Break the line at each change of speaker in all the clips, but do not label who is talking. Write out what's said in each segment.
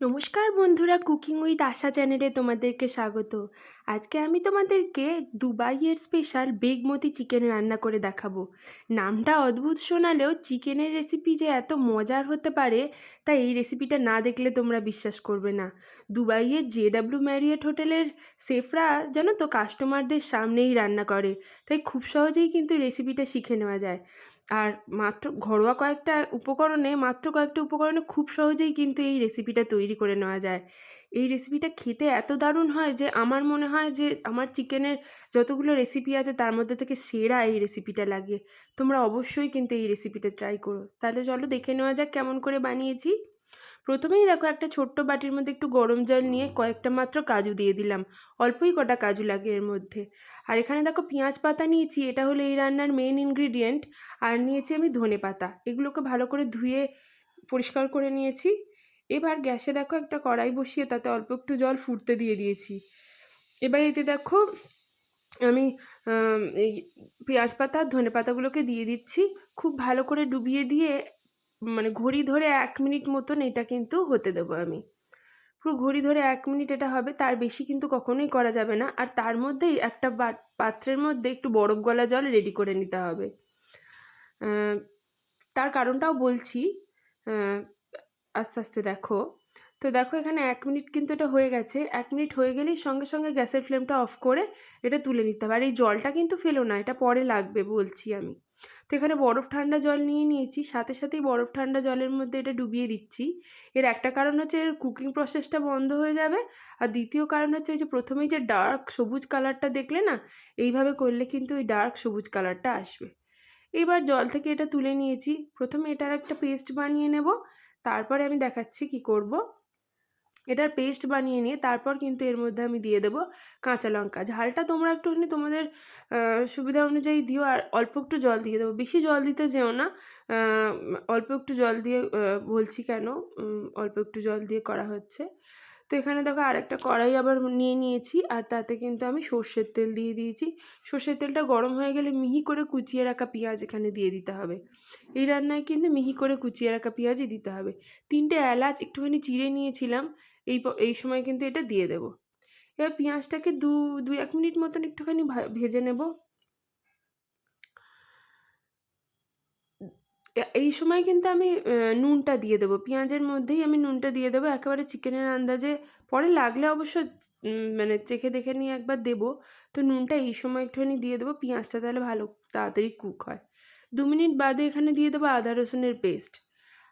নমস্কার বন্ধুরা cooking with আশা চ্যানেলে তোমাদেরকে স্বাগত। আজকে আমি তোমাদেরকে দুবাইয়ের স্পেশাল বেগমতি চিকেন রান্না করে দেখাবো। নামটা অদ্ভুত শোনালেও চিকেনের রেসিপি যে এত মজার হতে পারে তাই এই রেসিপিটা না দেখলে তোমরা বিশ্বাস করবে না। দুবাইয়ের জে ডাব্লিউ ম্যারিয়েট হোটেলের শেফরা জানো তো কাস্টমারদের সামনেই রান্না করে। তাই খুব সহজেই কিন্তু রেসিপিটা শিখে নেওয়া যায়। আর মাত্র ঘরোয়া কয়েকটা উপকরণে, মাত্র কয়েকটা উপকরণে খুব সহজেই কিন্তু এই রেসিপিটা তৈরি করে নেওয়া যায়। এই রেসিপিটা খেতে এত দারুণ হয় যে, আমার মনে হয় যে, আমার চিকেনের যতগুলো রেসিপি আছে, তার মধ্যে থেকে সেরা এই রেসিপিটা লাগে। তোমরা অবশ্যই কিন্তু এই রেসিপিটা ট্রাই করো। তাহলে চলো দেখে নেওয়া যাক কেমন করে বানিয়েছি। প্রথমেই দেখো একটা ছোট্ট বাটির মধ্যে একটু গরম জল নিয়ে কয়েকটা মাত্র কাজু দিয়ে দিলাম। অল্পই কটা কাজু লাগে এর মধ্যে। আর এখানে দেখো পেঁয়াজ পাতা নিয়েছি, এটা হলো এই রান্নার মেন ইনগ্রিডিয়েন্ট আর নিয়েছি আমি ধনে পাতা, এগুলোকে ভালো করে ধুয়ে পরিষ্কার করে নিয়েছি। এবার গ্যাসে দেখো একটা কড়াই বসিয়ে তাতে অল্প একটু জল ফুটতে দিয়ে দিয়েছি। এবার এতে দেখো আমি এই পেঁয়াজ পাতা, ধনে পাতাগুলোকে দিয়ে দিচ্ছি। খুব ভালো করে ডুবিয়ে দিয়ে মানে ঘড়ি ধরে এক মিনিট মতন এটা কিন্তু হতে দেবো আমি। পুরো ঘড়ি ধরে এক মিনিট এটা হবে, তার বেশি কিন্তু কখনোই করা যাবে না। আর তার মধ্যেই একটা পাত্রের মধ্যে একটু বরফ গলা জল রেডি করে নিতে হবে। তার কারণটাও বলছি। আস্তে আস্তে দেখো। তো দেখো এখানে এক মিনিট কিন্তু এটা হয়ে গেছে। এক মিনিট হয়ে গেলেই সঙ্গে সঙ্গে গ্যাসের ফ্লেমটা অফ করে এটা তুলে নিতে হবে। আর এই জলটা কিন্তু ফেলো না, এটা পরে লাগবে বলছি আমি। তো এখানে বরফ ঠান্ডা জল নিয়ে নিয়েছি, সাথে সাথেই বরফ ঠান্ডা জলের মধ্যে এটা ডুবিয়ে দিচ্ছি। এর একটা কারণ হচ্ছে এর কুকিং প্রসেসটা বন্ধ হয়ে যাবে। আর দ্বিতীয় কারণ হচ্ছে ওই যে প্রথমেই যে ডার্ক সবুজ কালারটা দেখলে না, এইভাবে করলে কিন্তু ওই ডার্ক সবুজ কালারটা আসবে। এবার জল থেকে এটা তুলে নিয়েছি। প্রথমে এটার একটা পেস্ট বানিয়ে নেব। তারপরে আমি দেখাচ্ছি কি করব। এটার পেস্ট বানিয়ে নিয়ে তারপর কিন্তু এর মধ্যে আমি দিয়ে দেবো কাঁচা লঙ্কা। ঝালটা তোমরা একটুখানি তোমাদের সুবিধা অনুযায়ী দিও আর অল্প একটু জল দিয়ে দেবো। বেশি জল দিতে যেও না অল্প একটু জল দিয়ে বলছি কেন? অল্প একটু জল দিয়ে করা হচ্ছে। তো এখানে দেখো আরেকটা কড়াই আবার নিয়ে নিয়েছি আর তাতে কিন্তু আমি সর্ষের তেল দিয়ে দিয়েছি। সর্ষের তেলটা গরম হয়ে গেলে মিহি করে কুচিয়ে রাখা পেঁয়াজ এখানে দিয়ে দিতে হবে। এই রান্নায় কিন্তু মিহি করে কুচিয়ে রাখা পেঁয়াজই দিতে হবে। তিনটে এলাচ একটুখানি চিড়ে নিয়েছিলাম এই এই সময় কিন্তু এটা দিয়ে দেব। এবার পেঁয়াজটাকে দু দু এক মিনিট মতন একটুখানি ভেজে নেব। এই সময় কিন্তু আমি নুনটা দিয়ে দেবো। পেঁয়াজের মধ্যেই আমি নুনটা দিয়ে দেবো। একেবারে চিকেনের আন্দাজে পরে লাগলে অবশ্য মানে চেখে দেখে নিয়ে একবার দেবো। তো নুনটা এই সময় একটুখানি দিয়ে দেবো। পেঁয়াজটা তাহলে ভালো, তাড়াতাড়ি কুক হয়। দু মিনিট বাদে এখানে দিয়ে দেবো আদা রসুনের পেস্ট।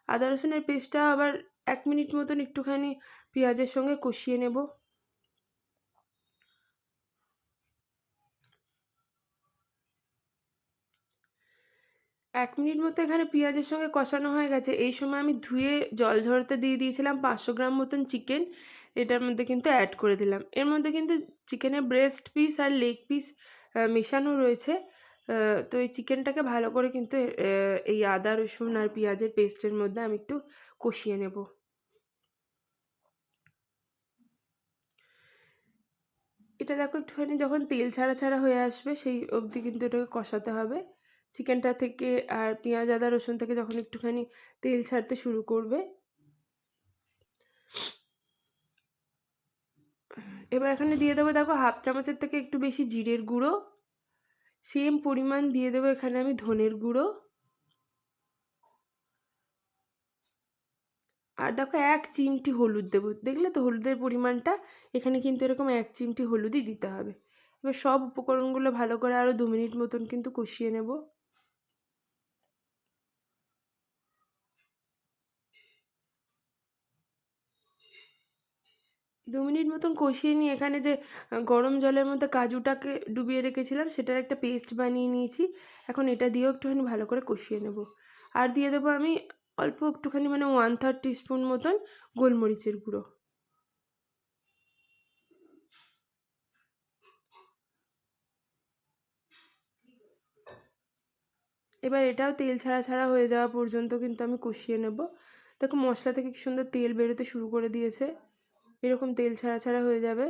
আদা রসুনের পেস্টটা আবার এক মিনিট মতন একটুখানি পেঁয়াজের সঙ্গে কষিয়ে নেব। এক মিনিট মতো এখানে পেঁয়াজের সঙ্গে কষানো হয়ে গেছে। এই সময় আমি ধুয়ে জল ঝরতে দিয়ে দিয়েছিলাম পাঁচশো গ্রাম মতন চিকেন। এটার মধ্যে কিন্তু অ্যাড করে দিলাম। এর মধ্যে কিন্তু চিকেনের ব্রেস্ট পিস আর লেগ পিস মেশানো রয়েছে। তো এই চিকেনটাকে ভালো করে কিন্তু এই আদা, রসুন আর পেঁয়াজের পেস্টের মধ্যে আমি একটু কষিয়ে নেব। এটা দেখো একটুখানি যখন তেল ছাড়া ছাড়া হয়ে আসবে, সেই অবধি কিন্তু এটাকে কষাতে হবে। চিকেনটা থেকে আর পেঁয়াজ, আদা, রসুন থেকে যখন একটুখানি তেল ছাড়তে শুরু করবে, এবার এখানে দিয়ে দেবো দেখো হাফ চামচের থেকে একটু বেশি জিরের গুঁড়ো। সেম পরিমাণ দিয়ে দেবো এখানে আমি ধনের গুঁড়ো। আর দেখো এক চিমটি হলুদ দেবো, দেখলে তো হলুদের পরিমাণটা এখানে কিন্তু এরকম এক চিমটি হলুদই দিতে হবে। এবার সব উপকরণগুলো ভালো করে আরও দু মিনিট মতন কিন্তু কষিয়ে নেব। দু মিনিট মতন কষিয়ে নিয়ে এখানে যে গরম জলের মধ্যে কাজুটাকে ডুবিয়ে রেখেছিলাম, সেটার একটা পেস্ট বানিয়ে নিয়েছি। এখন এটা দিয়েও একটুখানি ভালো করে কষিয়ে নেব। আর দিয়ে দেবো আমি অল্প একটুখানি মানে ওয়ান থার্ড টিস্পুন মতন গোলমরিচের গুঁড়ো। এবার এটাও তেল ছাড়া ছাড়া হয়ে যাওয়া পর্যন্ত কিন্তু আমি কষিয়ে নেব। দেখো মশলা থেকে কি সুন্দর তেল বেরোতে শুরু করে দিয়েছে। এরকম তেল ছাড়া ছাড়া হয়ে যাবে।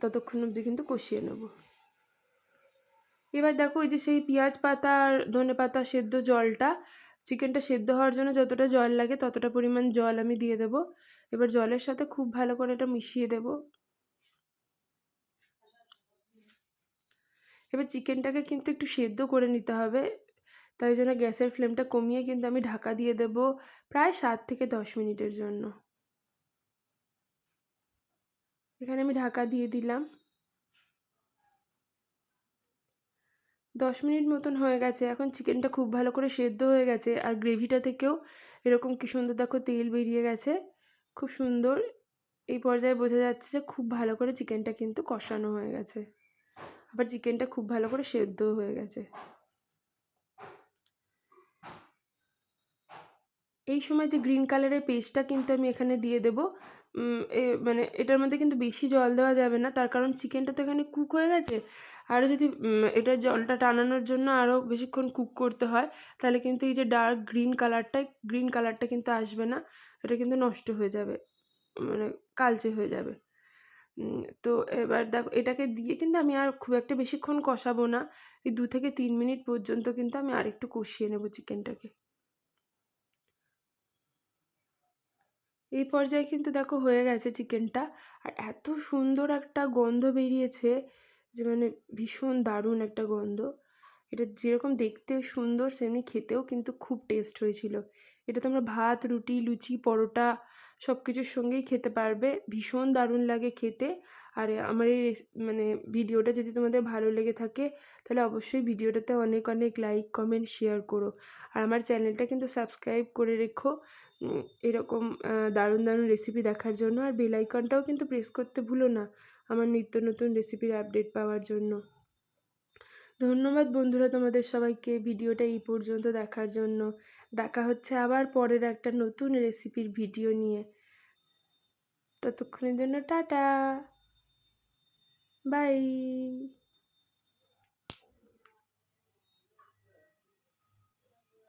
ততক্ষণ অবধি কিন্তু কষিয়ে নেব। এবার দেখো ওই যে সেই পেঁয়াজ পাতা আর ধনে পাতা সেদ্ধ জলটা চিকেনটা সেদ্ধ হওয়ার জন্য যতটা জল লাগে ততটা পরিমাণ জল আমি দিয়ে দেবো। এবার জলের সাথে খুব ভালো করে এটা মিশিয়ে দেব। এবার চিকেনটাকে কিন্তু একটু সেদ্ধ করে নিতে হবে, তাই জন্য গ্যাসের ফ্লেমটা কমিয়ে কিন্তু আমি ঢাকা দিয়ে দেব প্রায় সাত থেকে দশ মিনিটের জন্য। এখানে আমি ঢাকা দিয়ে দিলাম। দশ মিনিট মতন হয়ে গেছে, এখন চিকেনটা খুব ভালো করে সেদ্ধ হয়ে গেছে, আর গ্রেভিটা থেকেও এরকম কি সুন্দর দেখো তেল বেরিয়ে গেছে, খুব সুন্দর। এই পর্যায়ে বোঝা যাচ্ছে যে খুব ভালো করে চিকেনটা কিন্তু কষানো হয়ে গেছে, আবার চিকেনটা খুব ভালো করে সেদ্ধ হয়ে গেছে। এই সময় যে গ্রিন কালারের পেস্টটা কিন্তু আমি এখানে দিয়ে দেবো মানে এটার মধ্যে কিন্তু বেশি জল দেওয়া যাবে না। তার কারণ চিকেনটা তো এখানে কুক হয়ে গেছে। আরও যদি এটা জলটা টানানোর জন্য আরও বেশিক্ষণ কুক করতে হয়, তাহলে কিন্তু এই যে ডার্ক গ্রিন কালারটা গ্রিন কালারটা কিন্তু আসবে না। এটা কিন্তু নষ্ট হয়ে যাবে মানে কালচে হয়ে যাবে। তো এবার দেখো, এটাকে দিয়ে কিন্তু আমি আর খুব একটা বেশিক্ষণ কষাবো না। এই দু থেকে তিন মিনিট পর্যন্ত কিন্তু আমি আরেকটু কষিয়ে নেব চিকেনটাকে। এই পর্যায়ে কিন্তু দেখো হয়ে গেছে চিকেনটা। আর এত সুন্দর একটা গন্ধ বেরিয়েছে যে মানে ভীষণ দারুণ একটা গন্ধ। এটা যেরকম দেখতে সুন্দর, সেমনি খেতেও কিন্তু খুব টেস্ট হয়েছিল। এটা তোমরা ভাত, রুটি, লুচি, পরোটা সব কিছুর সঙ্গেই খেতে পারবে। ভীষণ দারুণ লাগে খেতে। আর আমার এই মানে ভিডিওটা যদি তোমাদের ভালো লেগে থাকে, তাহলে অবশ্যই ভিডিওটাতে অনেক অনেক লাইক কমেন্ট শেয়ার করো। আর আমার চ্যানেলটা কিন্তু সাবস্ক্রাইব করে রেখো। এরকম দারুণ দারুণ রেসিপি দেখার জন্য। আর বেল আইকনটাও কিন্তু প্রেস করতে ভুলো না আমার নিত্য নতুন রেসিপির আপডেট পাওয়ার জন্য। ধন্যবাদ বন্ধুরা তোমাদের সবাইকে ভিডিওটা এই পর্যন্ত দেখার জন্য। দেখা হচ্ছে আবার পরের একটা নতুন রেসিপির ভিডিও নিয়ে। ততক্ষণের জন্য টাটা। বাই